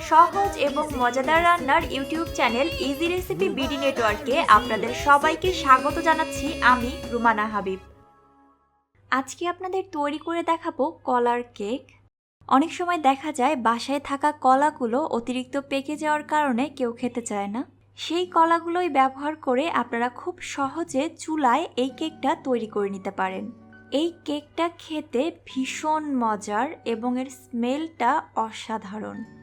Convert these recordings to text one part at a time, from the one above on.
সহজ এবং মজাদার রান্নার YouTube channel easy recipe BD নেটওয়ার্কে আপনাদের সবাইকে স্বাগত জানাচ্ছি আমি রুমানা হাবিব। আজকে আপনাদের তৈরি করে দেখাবো কলার কেক। অনেক সময় দেখা যায় বাসায় থাকা কলাগুলো অতিরিক্ত পেকে যাওয়ার কারণে কেউ খেতে চায় না। সেই কলাগুলোই ব্যবহার করে আপনারা খুব সহজে চুলায় এই কেকটা তৈরি করে নিতে পারেন। এই কেকটা খেতে ভীষণ মজার এবং এর স্মেলটা অসাধারণ।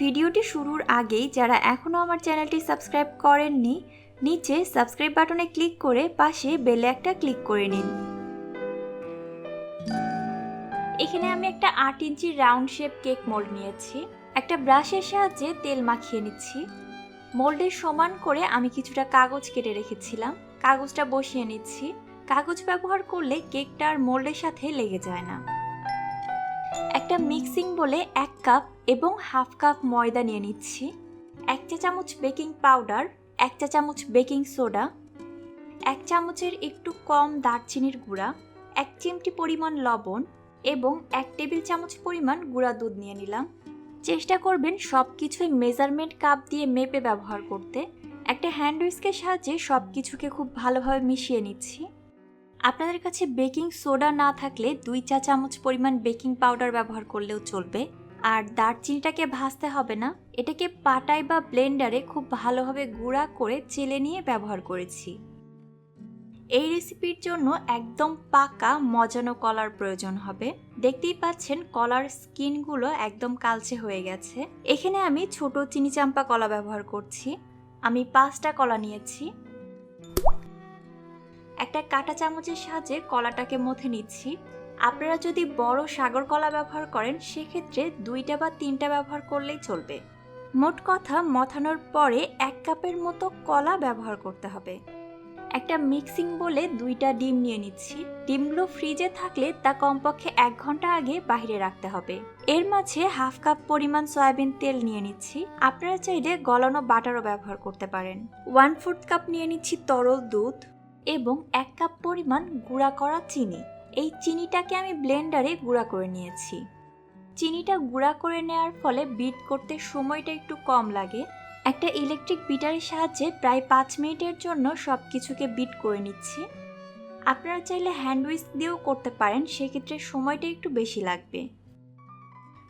ভিডিওটি শুরুর আগেই যারা এখনও আমার চ্যানেলটি সাবস্ক্রাইব করেননি, নিচে সাবস্ক্রাইব বাটনে ক্লিক করে পাশে বেলে একটা ক্লিক করে নিন। এখানে আমি একটা আট inch round shape cake mould নিয়েছি। একটা ব্রাশের সাহায্যে তেল মাখিয়ে নিচ্ছি। মোল্ডের সমান করে আমি কিছুটা কাগজ কেটে রেখেছিলাম। কাগজটা বসিয়ে নিচ্ছি। কাগজ ব্যবহার করলে কেকটা আর মোল্ডের সাথে লেগে যায় না। একটা মিক্সিং বলে এক কাপ এবং হাফ কাপ ময়দা নিয়ে নিচ্ছি, এক চা চামচ বেকিং পাউডার, এক চা চামচ বেকিং সোডা, এক চামচের একটু কম দারচিনির গুঁড়া, এক চিমটি পরিমাণ লবণ এবং এক টেবিল চামচ পরিমাণ গুঁড়া দুধ নিয়ে নিলাম। চেষ্টা করবেন সব কিছুই মেজারমেন্ট কাপ দিয়ে মেপে ব্যবহার করতে। একটা হ্যান্ড উইস্কের সাহায্যে সব কিছুকে খুব ভালোভাবে মিশিয়ে নিচ্ছি। আপনাদের কাছে বেকিং সোডা না থাকলে দুই চা চামচ পরিমাণ বেকিং পাউডার ব্যবহার করলেও চলবে। আর দারচিনিটাকে ভাজতে হবে না। এটাকে পাটায় বা ব্লেন্ডারে খুব ভালোভাবে গুঁড়া করে চেলে নিয়ে ব্যবহার করেছি। এই রেসিপির জন্য একদম পাকা মজানো কলার প্রয়োজন হবে। দেখতেই পাচ্ছেন কলার স্কিনগুলো একদম কালচে হয়ে গেছে। এখানে আমি ছোট চিনি চাম্পা কলা ব্যবহার করছি। আমি পাঁচটা কলা নিয়েছি। একটা কাঁটা চামচের সাহায্যে কলাটাকে মথে নিচ্ছি। আপনারা যদি বড় সাগর কলা ব্যবহার করেন, সেক্ষেত্রে দুইটা বা তিনটা ব্যবহার করলেই চলবে। মোট কথা, মথানোর পরে এক কাপের মতো কলা ব্যবহার করতে হবে। একটা মিক্সিং বলে দুইটা ডিম নিয়ে নিচ্ছি। ডিমগুলো ফ্রিজে থাকলে তা কমপক্ষে এক ঘণ্টা আগে বাইরে রাখতে হবে। এর মাঝে হাফ কাপ পরিমাণ সয়াবিন তেল নিয়ে নিচ্ছি। আপনারা চাইলে গলানো বাটারও ব্যবহার করতে পারেন। ওয়ান ফোর্থ কাপ নিয়ে নিচ্ছি তরল দুধ। এবং এক কাপ পরিমাণ গুঁড়া করা চিনি। এই চিনিটাকে আমি ব্লেন্ডারে গুঁড়া করে নিয়েছি। চিনিটা গুঁড়া করে নেওয়ার ফলে বিট করতে সময়টা একটু কম লাগে। একটা ইলেকট্রিক বিটারের সাহায্যে প্রায় পাঁচ মিনিটের জন্য সব কিছুকে বিট করে নিচ্ছি। আপনারা চাইলে হ্যান্ড দিয়েও করতে পারেন, সেক্ষেত্রে সময়টা একটু বেশি লাগবে।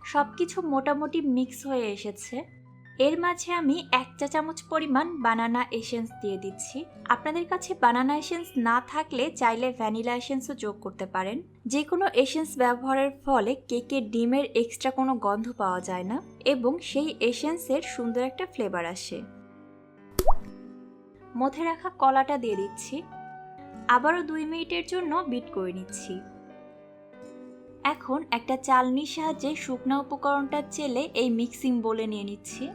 সব কিছু মোটামুটি মিক্স হয়ে এসেছে। এর মাঝে আমি এক চা চামচ পরিমাণ বানানা এসেন্স দিয়ে দিচ্ছি। আপনাদের কাছে বানানা এসেন্স না থাকলে চাইলে ভ্যানিলা এসেন্সও যোগ করতে পারেন। যে কোনো এসেন্স ব্যবহারের ফলে কেকের ডিমের এক্সট্রা কোনো গন্ধ পাওয়া যায় না এবং সেই এসেন্সের সুন্দর একটা ফ্লেভার আসে। মধ্যে রাখা কলাটা দিয়ে দিচ্ছি। আবারও দুই মিনিটের জন্য বিট করে নিচ্ছি। এখন একটা চালনির সাহায্যে শুকনো উপকরণটা চেলে এই মিক্সিং বলে নিয়ে নিচ্ছি।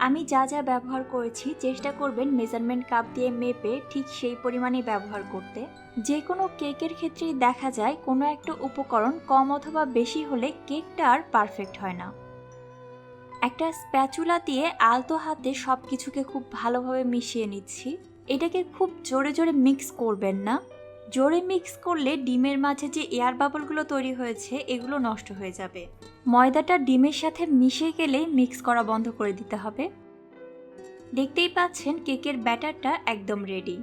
আমি যা যা ব্যবহার করেছি, চেষ্টা করবেন মেজারমেন্ট কাপ দিয়ে মেপে ঠিক সেই পরিমাণে ব্যবহার করতে। যে কোনো কেকের ক্ষেত্রেই দেখা যায়, কোনো একটা উপকরণ কম অথবা বেশি হলে কেকটা আর পারফেক্ট হয় না। একটা স্প্যাচুলা দিয়ে আলতো হাতে সব কিছুকে খুব ভালোভাবে মিশিয়ে নিচ্ছি। এটাকে খুব জোরে জোরে মিক্স করবেন না। জোরে মিক্স করলে ডিমের মাঝে যে এয়ার বাবলগুলো তৈরি হয়েছে, এগুলো নষ্ট হয়ে যাবে। ময়দাটা ডিমের সাথে মিশে গেলে মিক্স করা বন্ধ করে দিতে হবে। দেখতেই পাচ্ছেন কেকের ব্যাটারটা একদম রেডি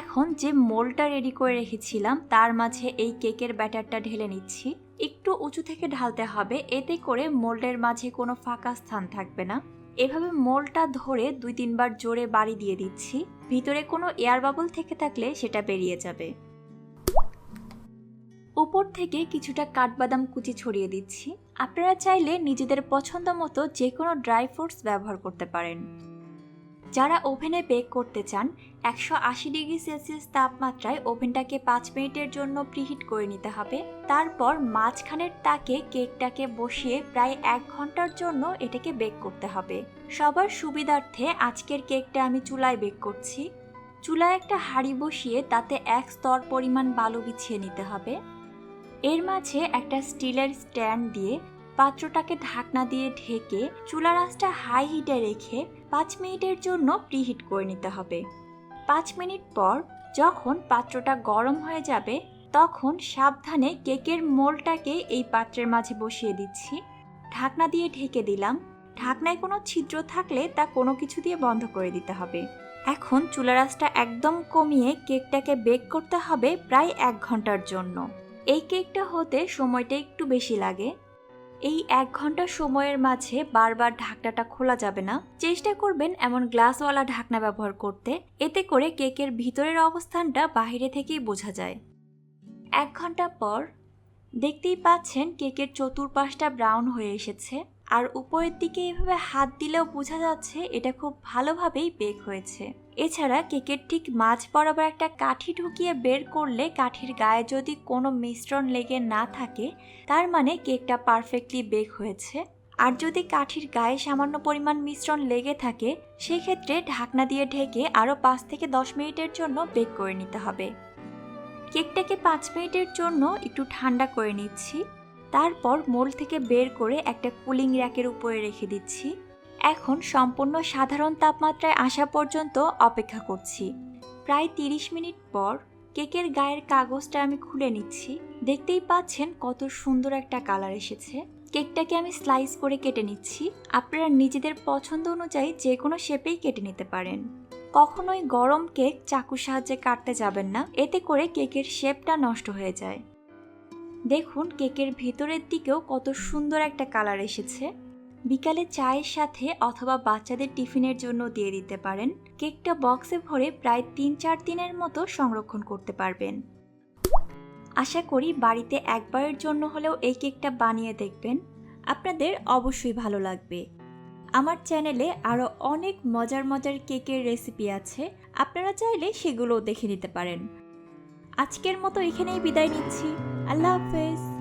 এখন যে মোলটা রেডি করে রেখেছিলাম, তার মাঝে এই কেকের ব্যাটারটা ঢেলে নিচ্ছি। একটু উঁচু থেকে ঢালতে হবে, এতে করে মোল্ডের মাঝে কোনো ফাঁকা স্থান থাকবে না। এভাবে মোলটা ধরে দুই তিনবার জোরে বাড়ি দিয়ে দিচ্ছি। ভিতরে কোনো এয়ার বাবল থেকে থাকলে সেটা বেরিয়ে যাবে। উপর থেকে কিছুটা কাঠবাদাম কুচি ছড়িয়ে দিচ্ছি। আপনারা চাইলে নিজেদের পছন্দ মতো যে কোনো ড্রাই ফ্রুটস ব্যবহার করতে পারেন। যারা ওভেনে বেক করতে চান, একশো আশি ডিগ্রি সেলসিয়াস তাপমাত্রায় ওভেনটাকে পাঁচ মিনিটের জন্য প্রিহিট করে নিতে হবে। তারপর মাঝখানের তাকে কেকটাকে বসিয়ে প্রায় এক ঘণ্টার জন্য এটাকে বেক করতে হবে। সবার সুবিধার্থে আজকের কেকটা আমি চুলায় বেক করছি। চুলায় একটা হাঁড়ি বসিয়ে তাতে এক স্তর পরিমাণ বালু বিছিয়ে নিতে হবে। এর মাঝে একটা স্টিলের স্ট্যান্ড দিয়ে পাত্রটাকে ঢাকনা দিয়ে ঢেকে চুলার আঁচটা হাই হিটে রেখে পাঁচ মিনিটের জন্য প্রিহিট করে নিতে হবে। পাঁচ মিনিট পর যখন পাত্রটা গরম হয়ে যাবে, তখন সাবধানে কেকের মোলটাকে এই পাত্রের মাঝে বসিয়ে দিচ্ছি। ঢাকনা দিয়ে ঢেকে দিলাম। ঢাকনায় কোনো ছিদ্র থাকলে তা কোনো কিছু দিয়ে বন্ধ করে দিতে হবে। এখন চুলা রাসটা একদম কমিয়ে কেকটাকে বেক করতে হবে প্রায় এক ঘণ্টার জন্য। এই কেকটা হতে সময়টা একটু বেশি লাগে। এই এক ঘণ্টা সময়ের মাঝে বারবার ঢাকনাটা খোলা যাবে না। চেষ্টা করবেন এমন গ্লাসওয়ালা ঢাকনা ব্যবহার করতে। এতে করে কেকের ভিতরের অবস্থানটা বাহিরে থেকেই বোঝা যায়। এক ঘণ্টা পর দেখতেই পাচ্ছেন কেকের চতুর্পাশটা ব্রাউন হয়ে এসেছে। আর উপরের দিকে এভাবে হাত দিলেও বোঝা যাচ্ছে এটা খুব ভালোভাবেই বেক হয়েছে। এছাড়া কেকের ঠিক মাঝ বরাবর একটা কাঠি ঢুকিয়ে বের করলে কাঠির গায়ে যদি কোনো মিশ্রণ লেগে না থাকে, তার মানে কেকটা পারফেক্টলি বেক হয়েছে। আর যদি কাঠির গায়ে সামান্য পরিমাণ মিশ্রণ লেগে থাকে, সেক্ষেত্রে ঢাকনা দিয়ে ঢেকে আরও পাঁচ থেকে দশ মিনিটের জন্য বেক করে নিতে হবে। কেকটাকে পাঁচ মিনিটের জন্য একটু ঠান্ডা করে নিচ্ছি। তারপর মোল থেকে বের করে একটা কুলিং র্যাকের উপরে রেখে দিচ্ছি। এখন সম্পূর্ণ সাধারণ তাপমাত্রায় আসা পর্যন্ত অপেক্ষা করছি। প্রায় তিরিশ মিনিট পর কেকের গায়ের কাগজটা আমি খুলে নিচ্ছি। দেখতেই পাচ্ছেন কত সুন্দর একটা কালার এসেছে। কেকটাকে আমি স্লাইস করে কেটে নিচ্ছি। আপনারা নিজেদের পছন্দ অনুযায়ী যে কোনো শেপেই কেটে নিতে পারেন। কখনোই গরম কেক চাকুর সাহায্যে কাটতে যাবেন না। এতে করে কেকের শেপটা নষ্ট হয়ে যায়। দেখুন কেকের ভেতরের দিকেও কত সুন্দর একটা কালার এসেছে। বিকালে চায়ের সাথে অথবা বাচ্চাদের টিফিনের জন্য দিয়ে দিতে পারেন। কেকটা বক্সে ভরে প্রায় তিন চার দিনের মতো সংরক্ষণ করতে পারবেন। আশা করি বাড়িতে একবারের জন্য হলেও এই কেকটা বানিয়ে দেখবেন। আপনাদের অবশ্যই ভালো লাগবে। আমার চ্যানেলে আরও অনেক মজার মজার কেকের রেসিপি আছে। আপনারা চাইলে সেগুলোও দেখে নিতে পারেন। আজকের মতো এখানেই বিদায় নিচ্ছি। আল্লাহ হাফেজ